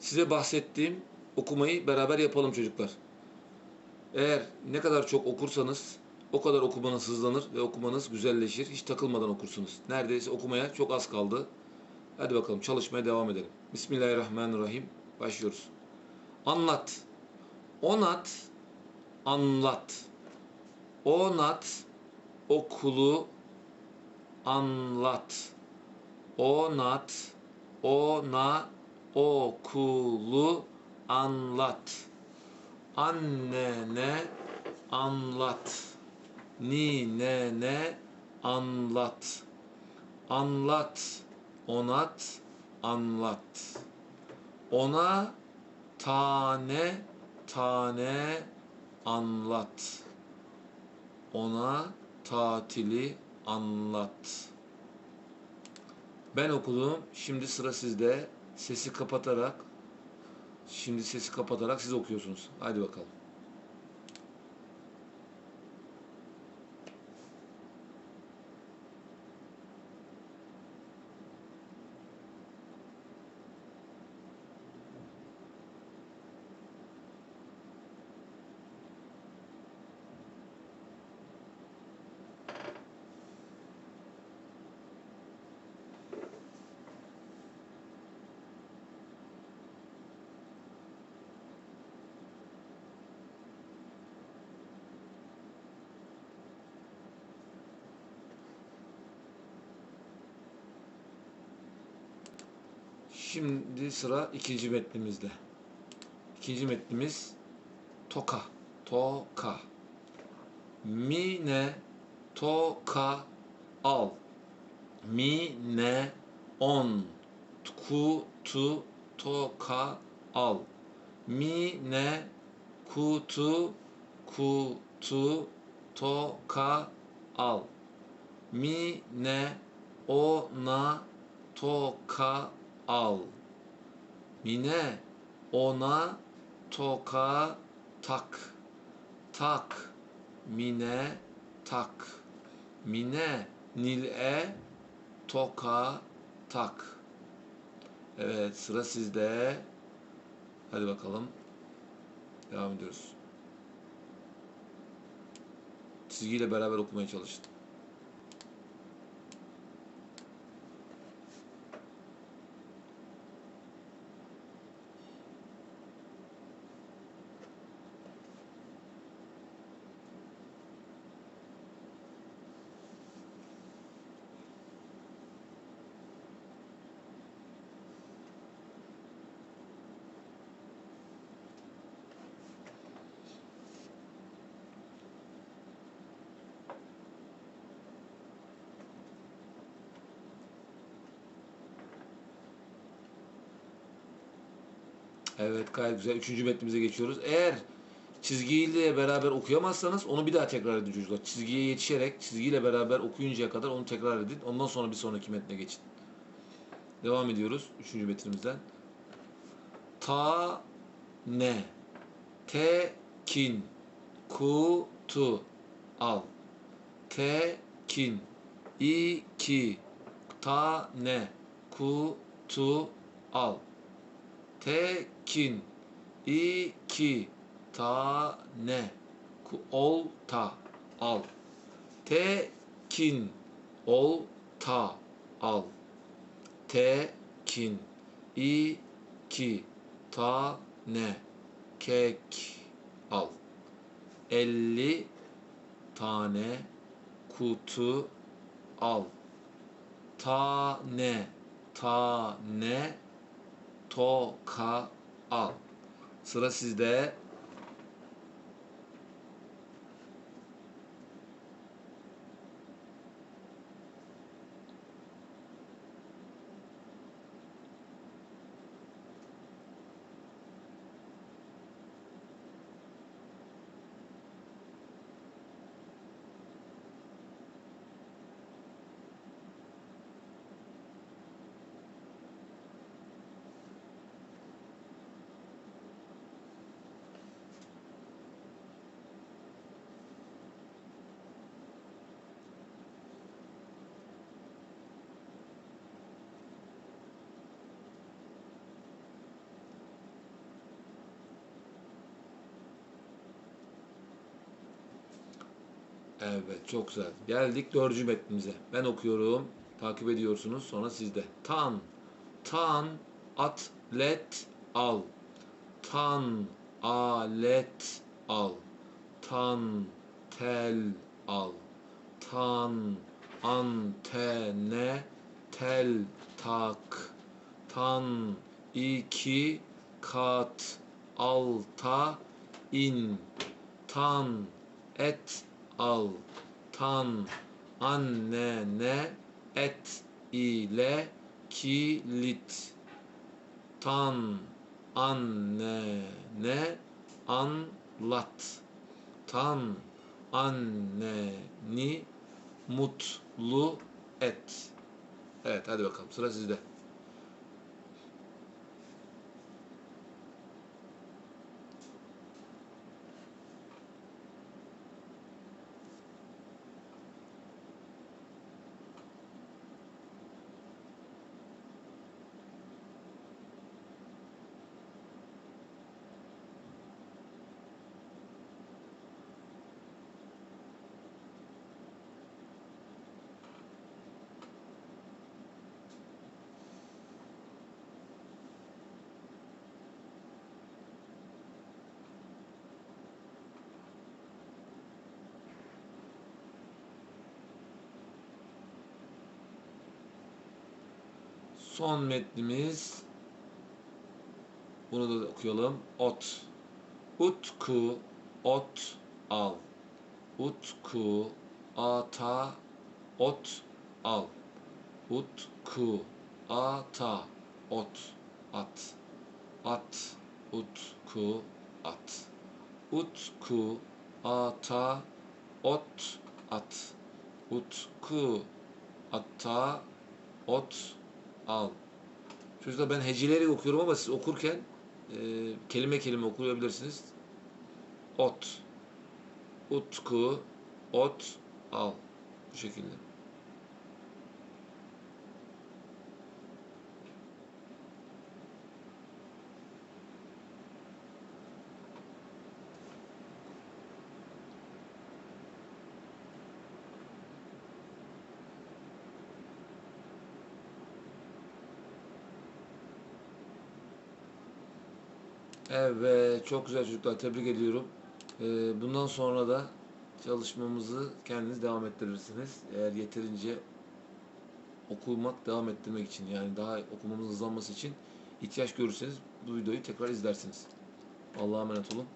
size bahsettiğim okumayı beraber yapalım çocuklar. Eğer ne kadar çok okursanız o kadar okumanız hızlanır ve okumanız güzelleşir. Hiç takılmadan okursunuz. Neredeyse okumaya çok az kaldı. Hadi bakalım çalışmaya devam edelim. Bismillahirrahmanirrahim. Başlıyoruz. Anlat. Onat. Anlat. Onat. Okulu. Anlat. Onat. Ona. Okulu. Anlat. Annene. Anlat. Ninene. Anlat. Anlat. Onat. Anlat. Ona tane tane anlat. Ona tatili anlat. Ben okudum. Şimdi sıra sizde. Sesi kapatarak şimdi sesi kapatarak siz okuyorsunuz. Hadi bakalım. Şimdi sıra ikinci metnimizde. İkinci metnimiz toka. Toka. Mine toka al. Mine on. Kutu toka al. Mine kutu kutu toka al. Mine ona toka al. Mine ona toka tak. Tak. Mine tak. Mine nil'e toka tak. Evet sıra sizde. Hadi bakalım. Devam ediyoruz. Çizgiyle beraber okumaya çalışın. Evet gayet güzel. Üçüncü metnimize geçiyoruz. Eğer çizgiyle beraber okuyamazsanız onu bir daha tekrar edin çocuklar. Çizgiye yetişerek çizgiyle beraber okuyuncaya kadar onu tekrar edin. Ondan sonra bir sonraki metne geçin. Devam ediyoruz. Üçüncü metnimizden. Ta ne tekin kutu al tekin iki tane kutu al tekin iki tane olta al. Tekin olta al. Tekin iki tane kek al. Elli tane kutu al. Tane tane toka al. Sıra sizde. Evet çok güzel. Geldik dördüncü metnimize. Ben okuyorum. Takip ediyorsunuz. Sonra sizde. Tan. Tan. Atlet. Al. Tan. Alet. Al. Tan. Tel. Al. Tan. Antene. Tel. Tak. Tan. iki kat alta in. Tan et al. Tan annene et ile kilit. Tan annene anlat. Tan anneni mutlu et. Evet hadi bakalım sıra sizde. Son metnimiz. Bunu da okuyalım. Ot. Utku ot al. Utku ata ot al. Utku ata ot at. At utku at. Utku ata ot at. Utku ata ot al. Çocuklar ben heceleri okuyorum ama siz okurken e, kelime kelime okuyabilirsiniz. Ot, utku, ot, al. Bu şekilde. Evet, çok güzel çocuklar. Tebrik ediyorum. Ee, bundan sonra da çalışmamızı kendiniz devam ettirirsiniz. Eğer yeterince okumak devam ettirmek için yani daha okumamızın hızlanması için ihtiyaç görürseniz bu videoyu tekrar izlersiniz. Allah'a emanet olun.